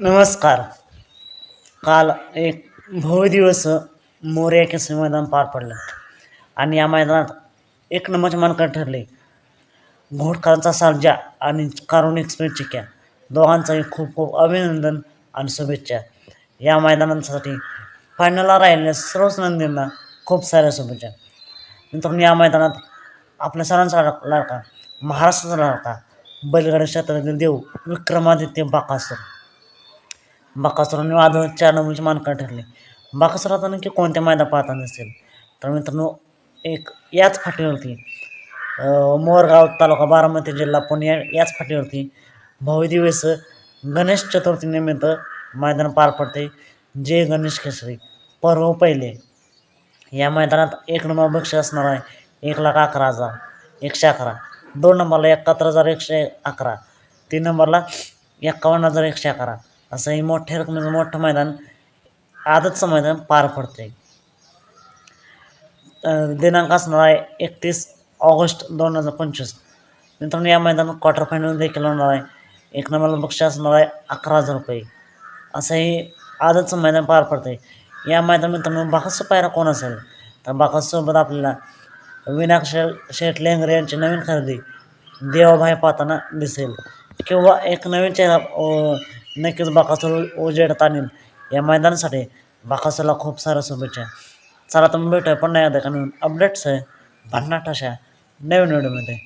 नमस्कार. काल एक भव्य दिवस मोर्या केसरी मैदान पार पडलं. आणि या मैदानात एक नंबरचे मानकर ठरले. घोडकरांचा सर्जा आणि कारुण एक्सप्रेस चिक्या दोघांचाही खूप खूप अभिनंदन आणि शुभेच्छा. या मैदानांसाठी फायनलला राहिलेल्या सर्वच नंदींना खूप साऱ्या शुभेच्छा. मित्रांनो या मैदानात आपल्या सरांचा लाड- लाडका महाराष्ट्राचा लाडका बैलगाडी क्षेत्रातील देव विक्रमादित्य बाकासूर. बाकासुराने वादळ चार नंबरचे मानकर ठरले. बाकासुर आता नक्की कोणत्या मैदान पाहता नसेल तर मित्रांनो एक याच फाटीवरती मोरगाव तालुका बारामती जिल्हा पुणे या- याच फाटीवरती भव्य दिवस गणेश चतुर्थीनिमित्त मैदान पार पडते. जय गणेश केसरी. पर्व पहिले. या मैदानात एक नंबर बक्षीस असणार आहे. एक लाख अकरा हजार. एकशे अकरा. दोन नंबरला एकाहत्तर हजार एकशे अकरा. तीन नंबरला एकावन्न हजार एकशे अकरा. असं हे मोठ्या रकमेचं म्हणजे मोठं मैदान आजचं मैदान पार पडते दिनांक असणार आहे एकतीस ऑगस्ट दोन हजार पंचवीस. मित्रांनो या मैदान क्वार्टर फायनल देखील होणार आहे. एक नंबरला बक्षीस असणार आहे अकरा हजार रुपये. असं हे आदतचं मैदान पार पडते या मैदान मित्रांनो बाकासचा पायरा कोण असेल? तर बाकाससोबत आपल्याला विनाक्ष शेठ लेंगरे यांची नवीन खरेदी देवाभाई पाहताना दिसेल. किंवा एक नवीन चेहरा नक्कीच बाकासूर उजेडत आणेल या मैदानासाठी बाकासूरला खूप साऱ्या शुभेच्छा. चला तुम्ही भेटूया पण नाही आता कारण अपडेट्स आहे. भन्नाट अशा नवीन व्हिडिओमध्ये